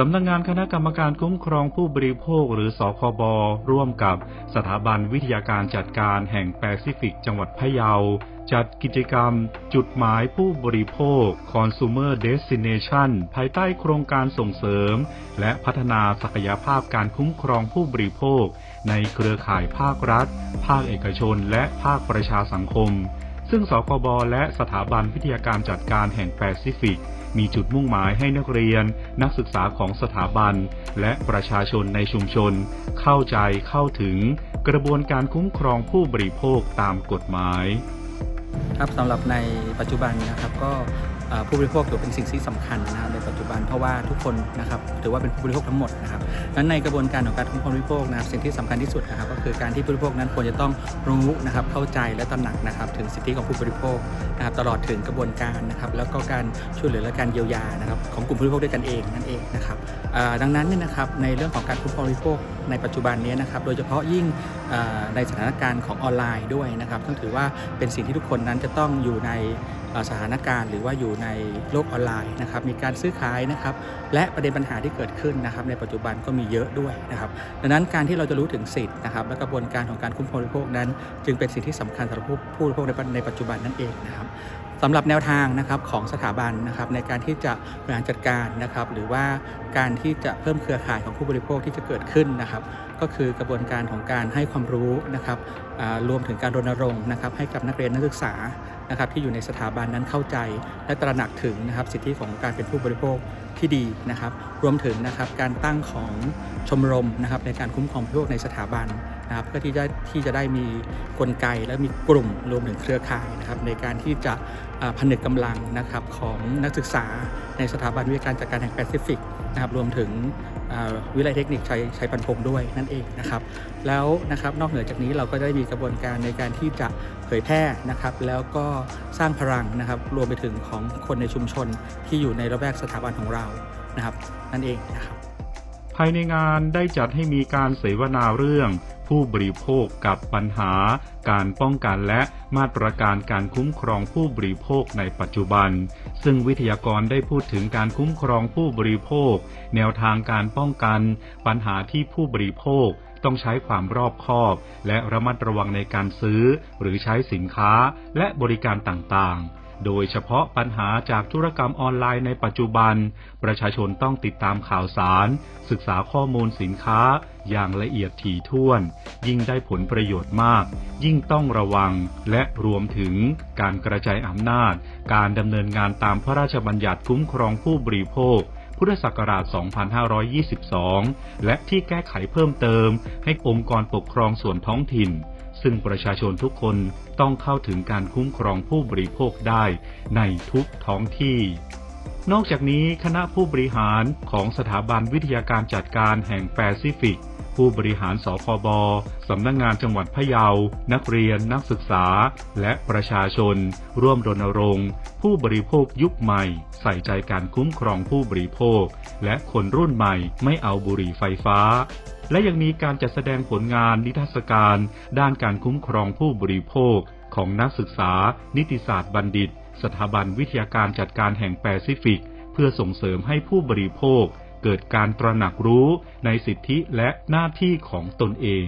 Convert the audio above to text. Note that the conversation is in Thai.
สำนักงงานคณะกรรมการคุ้มครองผู้บริโภคหรือสคบร่วมกับสถาบันวิทยาการจัดการแห่งแปซิฟิกจังหวัดพะเยา จัดกิจกรรม จุดหมายผู้บริโภค Consumer Destination ภายใต้โครงการส่งเสริม และพัฒนาศักยภาพการคุ้มครองผู้บริโภค ในเครือข่ายภาครัฐ ภาคเอกชน และภาคประชาสังคม ซึ่งสคบและสถาบันวิทยาการจัดการแห่งแปซิฟิก มีจุดมุ่งหมายให้นักเรียน นักศึกษาของสถาบัน และประชาชนในชุมชน เข้าใจเข้าถึงกระบวนการคุ้มครองผู้บริโภคตามกฎหมาย ครับสำหรับในปัจจุบันนะครับก็ผู้บริโภคถือเป็นสิ่งที่สำคัญนะในปัจจุบันเพราะว่าทุกคนนะครับถือว่าเป็นผู้บริโภคทั้งหมดนะครับดังนั้นในกระบวนการของการคุ้มครองผู้บริโภคนะครับสิ่งที่สำคัญที่สุดนะครับ ก็คือการที่ผู้บริโภคนั้นควรจะต้องรู้นะครับเข้าใจและตระหนักนะครับถึงสิทธิของผู้บริโภคนะครับตลอดถึงกระบวนการนะครับแล้วก็การช่วยเหลือและการเยียวยานะครับของกลุ่มผู้บริโภคด้วยกันเองนั่นเองนะครับดังนั้นเนี่ยนะครับในเรื่องของการคุ้มครองผู้บริโภคในปัจจุบันนี้นะครับโดยเฉพาะยิ่งในสถานการณ์ของออนไลน์ด้วยนะครับต้องถือว่าเป็นสิ่งที่ทุกคนนั้นจะต้องอยู่ในสถานการณ์หรือว่าอยู่ในโลกออนไลน์นะครับมีการซื้อขายนะครับและประเด็นปัญหาที่เกิดขึ้นนะครับในปัจจุบันก็มีเยอะด้วยนะครับดังนั้นการที่เราจะรู้ถึงสิทธิ์นะครับและกระบวนการของการคุ้มครองผู้บริโภคนั้น จึงเป็นสิ่งที่สำคัญสำหรับผู้บริโภคในในปัจจุบันนั่นเองนะครับสำหรับแนวทางนะครับของสถาบันนะครับในการที่จะบริหารจัดการนะครับหรือว่าการที่จะเพิ่มเครือข่ายของผู้บริโภคที่จะเกิดขึ้นนะครับก็คือกระบวนการของการให้ความรู้นะครับรวมถึงการรณรงค์นะครับให้กับนักเรียนนักศึกษานะครับที่อยู่ในสถาบันนั้นเข้าใจ และตระหนักถึงนะครับสิทธิของการเป็นผู้บริโภคที่ดีนะครับ รวมถึงนะครับการตั้งของชมรมนะครับในการคุ้มครองผู้บริโภคในสถาบันนะครับเพื่อที่จะที่จะได้มีกลไกและมีกลุ่มรวมถึงเครือข่ายนะครับในการที่จะผนึกกำลังนะครับของนักศึกษาในสถาบันวิทยาการจัดการแห่งแปซิฟิกนะครับรวมถึง วิทยาลัยเทคนิคชัยชัยพันพงด้วยนั่นเองนะครับ แล้วนะครับนอกเหนือจากนี้เราก็ได้มีกระบวนการในการที่จะเผยแพร่นะครับ แล้วก็สร้างพลังนะครับ รวมไปถึงของคนในชุมชนที่อยู่ในระแวกสถาบันของเรานะครับ นั่นเองนะครับ ภายในงานได้จัดให้มีการเสวนาเรื่อง ผู้บริโภคกับปัญหา การป้องกันและมาตรการการคุ้มครองผู้บริโภคในปัจจุบัน ซึ่งวิทยากรได้พูดถึงการคุ้มครองผู้บริโภค แนวทางการป้องกัน ปัญหาที่ผู้บริโภคต้องใช้ความรอบคอบ และระมัดระวังในการซื้อ หรือใช้สินค้าและบริการต่างๆ โดยเฉพาะปัญหาจากธุรกรรมออนไลน์ในปัจจุบัน ประชาชนต้องติดตามข่าวสาร ศึกษาข้อมูลสินค้า อย่างละเอียดถี่ถ้วน ยิ่งได้ผลประโยชน์มาก ยิ่งต้องระวัง และรวมถึงการกระจายอำนาจ การดำเนินงานตามพระราชบัญญัติคุ้มครองผู้บริโภคพุทธศักราช 2522 และที่แก้ไขเพิ่มเติมให้องค์กรปกครองส่วนท้องถิ่น ซึ่งประชาชนทุกคนต้องเข้าถึงการคุ้มครองผู้บริโภคได้ในทุกท้องที่ นอกจากนี้คณะผู้บริหารของสถาบันวิทยาการจัดการแห่งแปซิฟิกผู้บริหารสคบ สำนักงงานจังหวัดพะเยา นักเรียน นักศึกษา และประชาชน ร่วมรณรงค์ ผู้บริโภคยุคใหม่ ใส่ใจการคุ้มครองผู้บริโภค และคนรุ่นใหม่ไม่เอาบุหรี่ไฟฟ้า และยังมีการจัดแสดงผลงานนิทรรศการ ด้านการคุ้มครองผู้บริโภค ของนักศึกษา นิติศาสตร์บัณฑิต สถาบันวิทยาการจัดการแห่งแปซิฟิก เพื่อส่งเสริมให้ผู้บริโภค เกิดการตระหนักรู้ในสิทธิและหน้าที่ของตนเอง